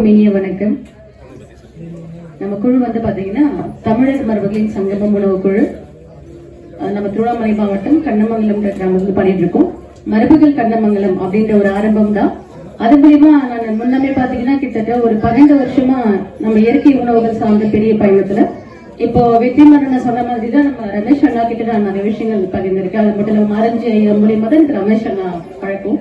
இனிய வணக்கம். நம்ம குழு வந்து பாத்தீங்கன்னா தமிழர் மரபுகளின் சங்கமம் உணவு குழு. நம்ம திருவண்ணாமலை மாவட்டம் கண்ணமங்கலம் பண்ணிட்டு இருக்கோம் மரபுகள் கண்ணமங்கலம் அப்படின்ற ஒரு ஆரம்பம் தான் அது மூலியமா நான் முன்னமே பாத்தீங்கன்னா கிட்டத்தட்ட ஒரு பன்னெண்டு வருஷமா நம்ம இயற்கை உணவுகள் சார்ந்த பெரிய பயணத்துல. இப்போ வெற்றிமாறன் சொன்ன மாதிரி தான் நம்ம ரமேஷ் அண்ணா கிட்ட நான் நிறைய விஷயங்கள் பகிர்ந்திருக்கேன். அது மட்டும் இல்லாம மறைஞ்சு மூலியமா தான் எனக்கு ரமேஷ் அண்ணா பழக்கம்.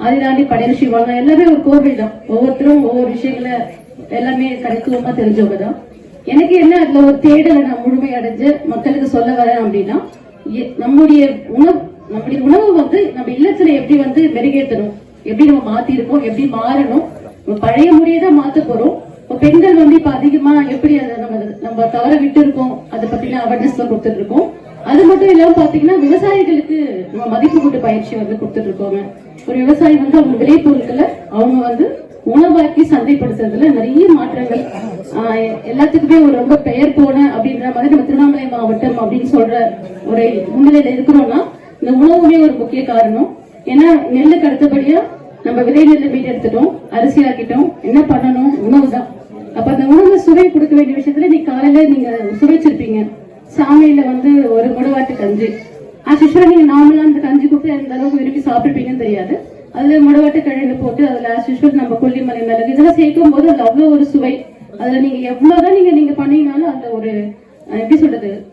அதை தாண்டி படையல் சிவாங்க எல்லாமே ஒரு கோவில் தான். ஒவ்வொருத்தரும் ஒவ்வொரு விஷயங்களை எல்லாமே தனித்துவமா தெரிஞ்சவங்க தான் எனக்கு என்ன அதுல ஒரு தேடலை நான் முழுமை அடைஞ்சு மக்களுக்கு சொல்ல வரேன் அப்படின்னா எ- நம்முடைய உணவு நம்முடைய உணவு வந்து நம்ம இல்லத்துல எப்படி வந்து மெருகேற்றணும்? எப்படி நம்ம மாத்தி இருக்கோம் எப்படி மாறணும்? நம்ம பழைய முறையை தான் மாத்த போறோம். இப்ப பெண்கள் வந்து இப்ப அதிகமா எப்படி அதை நம்ம நம்ம தவற விட்டு இருக்கோம் அதை பத்தின அவேர்னஸ் கொடுத்துட்டு இருக்கோம். அது மட்டும் இல்லாம பாத்தீங்கன்னா விவசாயிகளுக்கு நம்ம மதிப்பு கூட்டு பயிற்சி வந்து கொடுத்துட்டு இருக்கோங்க. ஒரு விவசாயி வந்து அவங்க விளைபொருட்களை அவங்க வந்து உணவாக்கி சந்தைப்படுத்துறதுல நிறைய மாற்றங்கள். எல்லாத்துக்குமே ஒரு ரொம்ப பெயர் போன அப்படின்ற மாதிரி நம்ம திருவண்ணாமலை மாவட்டம் அப்படின்னு சொல்ற ஒரு முன்னிலையில இருக்கிறோம்னா இந்த உணவுமே ஒரு முக்கிய காரணம். ஏன்னா நெல்லுக்கு அடுத்தபடியா நம்ம விதை நெல் மீட் எடுத்துட்டோம் அரிசி ஆக்கிட்டோம் என்ன பண்ணணும்? உணவு தான் அப்ப அந்த உணவு சுவை கொடுக்க வேண்டிய விஷயத்துல நீ காலையில நீங்க சுவைச்சிருப்பீங்க. சாமியில வந்து ஒரு முடவாட்டு கஞ்சி. ஆஸ் நீங்க நார்மலா அந்த கஞ்சி கொடுத்து எந்த விரும்பி சாப்பிட்டுப்பீங்கன்னு தெரியாது. அதுல முடவாட்டு கிழங்கு போட்டு அதுல ஆஸ் நம்ம கொல்லிமலை மிளகு இதெல்லாம் சேர்க்கும் போது அதுல அவ்வளவு ஒரு சுவை. அதுல நீங்க எவ்வளவுதான் நீங்க நீங்க பண்ணீங்கனாலும் அதுல ஒரு எப்படி சொல்றது?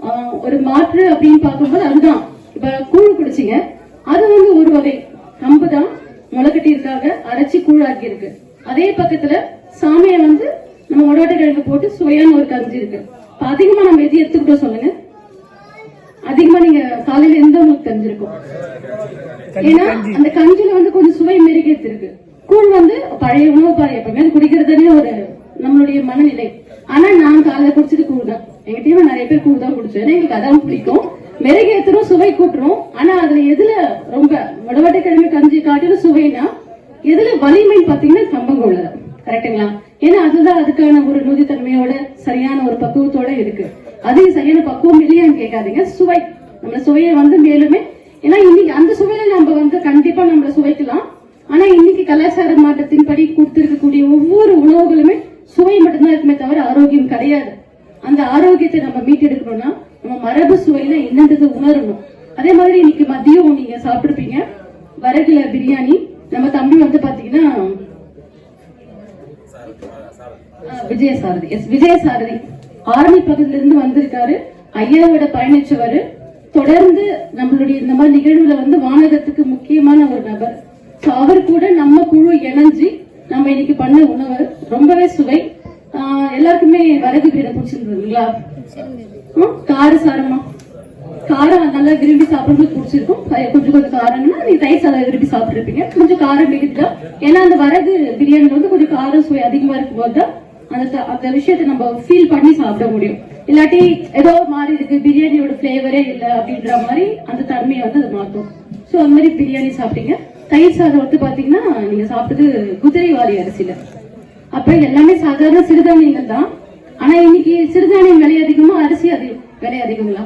ஆஹ், ஒரு மாற்று அப்படின்னு பார்க்கும்போது அதுதான். இப்ப கூழ் குடிச்சிங்க. அது வந்து ஒரு வகை. கம்பு தான் முளைக்கட்டியிருக்காக அரைச்சி கூழாக்கி இருக்கு. அதே பக்கத்துல சாமியை வந்து நம்ம முடவாட்டு கிழங்கு போட்டு சுவையான ஒரு கஞ்சி இருக்கு. அதிகமா நம்ம எது எடுத்துக்கிட்டோம் சொல்லுங்க. அதிகமா நீங்க காலையில எந்த உங்களுக்கு தெரிஞ்சிருக்கும்? ஏன்னா அந்த கஞ்சில வந்து கொஞ்சம் சுவை மெருகேத்து இருக்கு கூழ் வந்து பழைய உணவு எப்பவுமே குடிக்கிறதுனே ஒரு நம்மளுடைய மனநிலை. ஆனா நான் காலையில குடிச்சது கூழ் தான் எங்க டீம்ல நிறைய பேர் கூழ் தான் குடிச்சோம் எங்களுக்கு அதான் பிடிக்கும். மெருகேத்துறோம் சுவை கூட்டுறோம். ஆனா அதுல எதுல ரொம்ப முடவாட்டை கிழமை கஞ்சி காட்டிலும் சுவைனா எதுல வலிமை பாத்தீங்கன்னா கம்பங்கூழ்ல தான் கரெக்ட்டுங்களா ஏன்னா அதுதான் அதுக்கான ஒரு நுதித்தன்மையோட சரியான ஒரு பக்குவத்தோட இருக்கு. அது சரியான பக்குவம் இல்லையான்னு கேட்காதீங்க. சுவை. நம்ம சுவையை வந்து மேலுமே ஏன்னா இன்னைக்கு அந்த சுவையில நம்ம வந்து கண்டிப்பா நம்மள சுவைக்கலாம். ஆனா இன்னைக்கு கலாச்சார மாற்றத்தின்படி கொடுத்திருக்கக்கூடிய ஒவ்வொரு உணவுகளுமே சுவை மட்டும்தான் இருக்குமே தவிர ஆரோக்கியம் கிடையாது. அந்த ஆரோக்கியத்தை நம்ம மீட்டெடுக்கணும்னா நம்ம மரபு சுவையில என்னன்றது உணரணும். அதே மாதிரி இன்னைக்கு மதியம் நீங்க சாப்பிட்டிருப்பீங்க. வரகுல பிரியாணி. நம்ம தம்பி வந்து பாத்தீங்கன்னா ஆஹ் விஜய சாரதி எஸ் விஜய சாரதி ஆரணி பகுதியில இருந்து வந்திருக்காரு. ஐயாவோட பயணிச்சவரு. தொடர்ந்து நம்மளுடைய இந்த மாதிரி நிகழ்வுல வந்து வானகத்துக்கு முக்கியமான ஒரு நபர். அவர் கூட நம்ம குழு இணைஞ்சு நம்ம இன்னைக்கு பண்ண உணவு ரொம்பவே சுவை. எல்லாருக்குமே வரகு பீரை பிடிச்சிருந்ததுங்களா? கார சாரமா காரம் நல்லா விரும்பி சாப்பிடுறது பிடிச்சிருக்கும். கொஞ்சம் கொஞ்சம் காரம்னா நீ தயிர் சாதம் விரும்பி சாப்பிட்டுருப்பீங்க. கொஞ்சம் காரம் மிகுதா ஏன்னா அந்த வரகு பிரியாணில வந்து கொஞ்சம் காரம் சுவை அதிகமா இருக்கும் போது தான் அந்த அந்த விஷயத்தை நம்ம ஃபீல் பண்ணி சாப்பிட முடியும். இல்லாட்டி ஏதோ மாறி இருக்கு பிரியாணியோட ஃபிளேவரே இல்லை அப்படின்ற மாதிரி அந்த தன்மையை வந்து அது மாத்தும் சோ அந்த மாதிரி பிரியாணி சாப்பிட்டீங்க. தயிர் சாதம் வந்து பாத்தீங்கன்னா நீங்க சாப்பிட்டது குதிரை வாரி அரிசியில. அப்போ எல்லாமே சாதாரண சிறுதானியங்கள் தான். ஆனா இன்னைக்கு சிறுதானியம் விலை அதிகமா அரிசி அதிகம் விலை அதிகங்களா?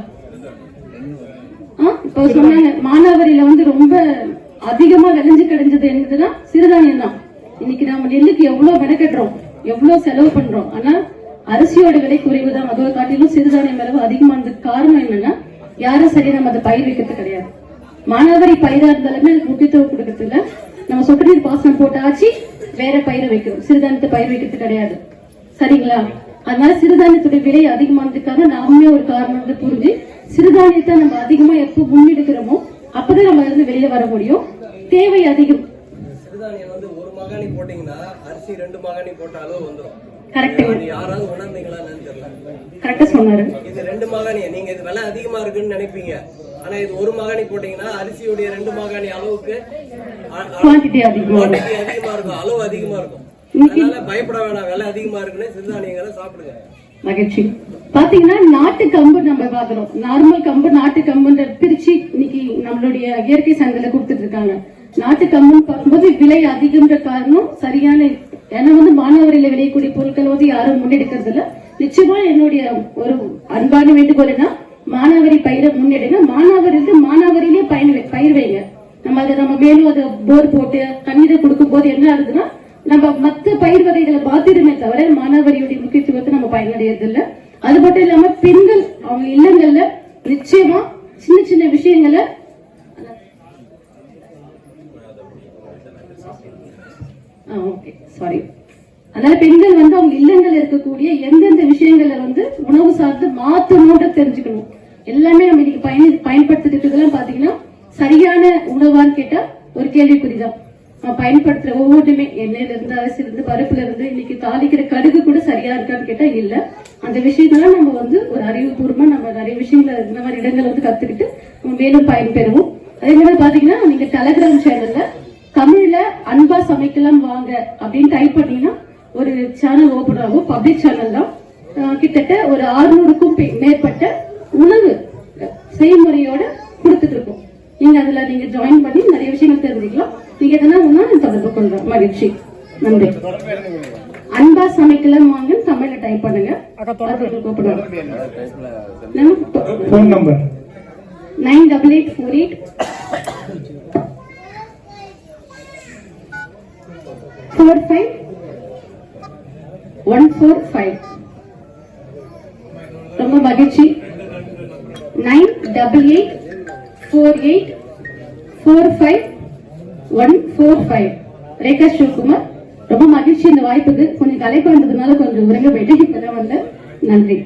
இப்போ சொன்னாங்க மானாவரியில வந்து ரொம்ப அதிகமா விளைஞ்சு கிடைஞ்சது என்னதுன்னா சிறுதானியம் தான். இன்னைக்கு நம்ம நெல்லுக்கு எவ்வளவு மெனக்கட்டுறோம் எவ்வளவு செலவு பண்றோம்? ஆனா அரிசியோட விலை குறைவு தான் காட்டிலும் சிறுதானியம் அளவு அதிகமானதுக்கு காரணம் என்னன்னா யாரும் சரியா நம்ம அதை பயிர் வைக்கிறது கிடையாது. மானாவாரி பயிரா இருந்தாலுமே அதுக்கு முக்கியத்துவம் கொடுக்கறது இல்ல நம்ம சொட்டு நீர் பாசனம் போட்டாச்சு வேற பயிரை வைக்கிறோம். சிறுதானியத்தை பயிர் வைக்கிறது கிடையாது. சரிங்களா? அதனால சிறுதானியத்துடைய விலை அதிகமானதுக்காக நாமே ஒரு காரணம் வந்து புரிஞ்சு சிறுதானியத்தை நம்ம அதிகமா எப்போ முன்னெடுக்கிறோமோ அப்பதான் நம்ம இருந்து வெளியில வர முடியும். தேவை அதிகம். சிறுதானியம் வந்து ஒரு மகாணி போட்டீங்கன்னா அரிசி ரெண்டு மகாணி வந்துடும் யாராவது தெரியல. இது ரெண்டு நீங்க இது விலை அதிகமா இருக்குன்னு நினைப்பீங்க. ஆனா இது ஒரு மகாணி போட்டீங்கன்னா அரிசியுடைய ரெண்டு மகாணி அளவுக்கு அ- அ- குவான்டிட்டி அதிகமா. quantity அதிகமா இருக்கும். அளவு அதிகமா இருக்கும். அதனால பயப்பட வேணாம். விலை அதிகமா இருக்குன்னு சிறுதானியங்களை சாப்பிடுங்க. மகிழ்ச்சி. பாத்தீங்கன்னா நாட்டு கம்பு நம்ம பாக்குறோம் நார்மல் கம்பு நாட்டு கம்புன்ற பிரிச்சு இன்னைக்கு நம்மளுடைய இயற்கை சந்தையில கொடுத்துட்டு இருக்காங்க. நாட்டு கம்மன் பார்க்கும்போது விலை அதிகம்ன்ற காரணம் சரியான ஏன்னா வந்து மானாவரியில விளையக்கூடிய பொருட்கள் வந்து யாரும் முன்னெடுக்கிறது இல்ல நிச்சயமா என்னுடைய ஒரு அன்பான வேண்டுகோள்னா மானாவரி பயிரை முன்னெடுங்க. மானாவரிக்கு மானாவரியிலே பயன் வை- பயிர் வைங்க. நம்ம அதை நம்ம மேலும் அதை போர் போட்டு தண்ணீரை கொடுக்கும் போது என்ன ஆகுதுன்னா நம்ம மத்த பயிர் வகைகளை மாத்திரமே தவிர மானாவரியுடைய முக்கியத்துவத்தை நம்ம பயனடைறது இல்ல அது மட்டும் இல்லாம பெண்கள் அவங்க இல்லங்கள்ல நிச்சயமா சின்ன சின்ன விஷயங்களை ஓகே சாரி அதனால பெண்கள் வந்து அவங்க இல்லங்கள் இருக்கக்கூடிய எந்தெந்த விஷயங்களை வந்து உணவு சார்ந்து மாத்தணும்ன்ற தெரிஞ்சுக்கணும். எல்லாமே நம்ம இன்னைக்கு பயன் பயன்படுத்திட்டு இருக்கிறதெல்லாம் பாத்தீங்கன்னா சரியான உணவான்னு கேட்டா ஒரு கேள்விக்குறிதான். நம்ம பயன்படுத்துற ஒவ்வொன்றுமே எண்ணெயில இருந்து அரிசில இருந்து பருப்புல இருந்து இன்னைக்கு தாளிக்கிற கடுகு கூட சரியா இருக்கான்னு கேட்டா இல்ல. அந்த விஷயத்தெல்லாம் நம்ம வந்து ஒரு அறிவுபூர்வமா நம்ம நிறைய விஷயங்களை இந்த மாதிரி இடங்களை வந்து கத்துக்கிட்டு நம்ம மேலும் பயன்பெறுவோம் அதே மாதிரி பாத்தீங்கன்னா நீங்க டெலகிராம் சேனல்ல தமிழ்ல அன்பா சமைக்கலாம் வாங்க அப்படின்னு டைப் பண்ணீங்கன்னா ஒரு சேனல் ஓபன் ஆகும் பப்ளிக் சேனல் தான். கிட்டத்தட்ட ஒரு ஆறுநூறுக்கும் மேற்பட்ட உணவு செய்முறையோட கொடுத்துட்டு இருக்கோம். நீங்க அதுல நீங்க ஜாயின் பண்ணி நிறைய விஷயங்கள் தெரிஞ்சுக்கலாம். நீங்க எதனா நான் தொடர்பு கொள்றேன். மகிழ்ச்சி. நன்றி. அன்பா சமைக்கலாம் வாங்க தமிழ்ல டைப் பண்ணுங்க. Number nine double eight four eight four five one four five ரொம்ப மகிழ்ச்சி. Nine double eight four eight four five one four five Rekha Sivakumar ரொம்ப மகிழ்ச்சி இந்த வாய்ப்புக்கு. கொஞ்சம் கலைப்பு வந்ததுனால கொஞ்சம் உறங்க போயிட்டு இப்பதான் வந்து நன்றி.